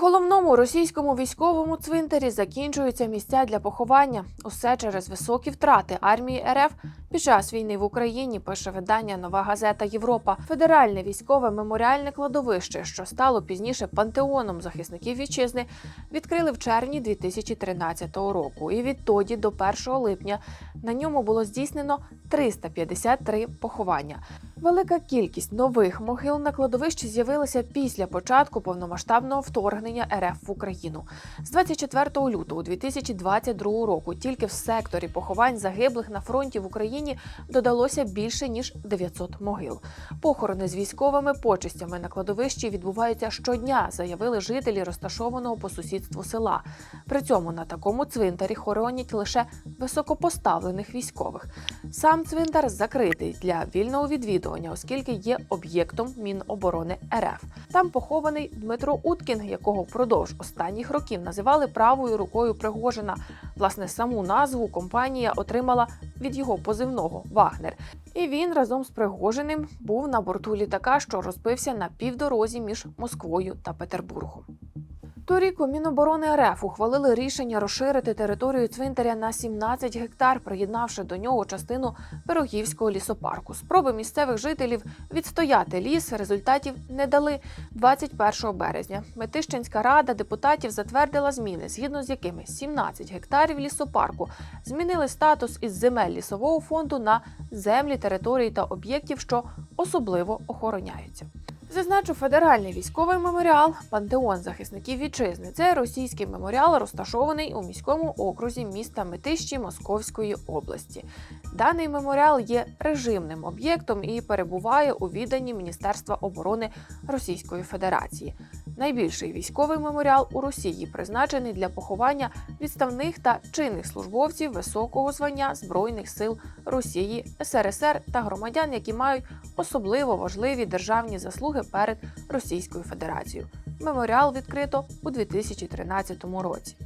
головному російському військовому цвинтарі закінчуються місця для поховання. Усе через високі втрати армії РФ під час війни в Україні. Пише видання Нова газета Європа. Федеральне військове меморіальне кладовище, що стало пізніше пантеоном захисників вітчизни, відкрили в червні 2013 року. І відтоді до 1 липня на ньому було здійснено 353 поховання. Велика кількість нових могил на кладовищі з'явилася після початку повномасштабного вторгнення РФ в Україну. З 24 лютого 2022 року тільки в секторі поховань загиблих на фронті в Україні додалося більше ніж 900 могил. Похорони з військовими почестями на кладовищі відбуваються щодня, заявили жителі розташованого по сусідству села. При цьому на такому цвинтарі хоронять лише високопоставлених військових. Сам цвинтар закритий для вільного відвідування, оскільки є об'єктом Міноборони РФ. Там похований Дмитро Уткін, якого впродовж останніх років називали правою рукою Пригожина. Власне, саму назву компанія отримала від його позивного Вагнер. І він разом з Пригожиним був на борту літака, що розбився на півдорозі між Москвою та Петербургом. Торік у Міноборони РФ ухвалили рішення розширити територію цвинтаря на 17 гектар, приєднавши до нього частину Пирогівського лісопарку. Спроби місцевих жителів відстояти ліс результатів не дали 21 березня. Метищинська рада депутатів затвердила зміни, згідно з якими 17 гектарів лісопарку змінили статус із земель лісового фонду на землі території та об'єктів, що особливо охороняються. Зазначу, федеральний військовий меморіал Пантеон захисників вітчизни. Це російський меморіал, розташований у міському окрузі міста Метищі Московської області. Даний меморіал є режимним об'єктом і перебуває у відданні Міністерства оборони Російської Федерації. Найбільший військовий меморіал у Росії призначений для поховання відставних та чинних службовців високого звання Збройних сил Росії, СРСР та громадян, які мають особливо важливі державні заслуги перед Російською Федерацією. Меморіал відкрито у 2013 році.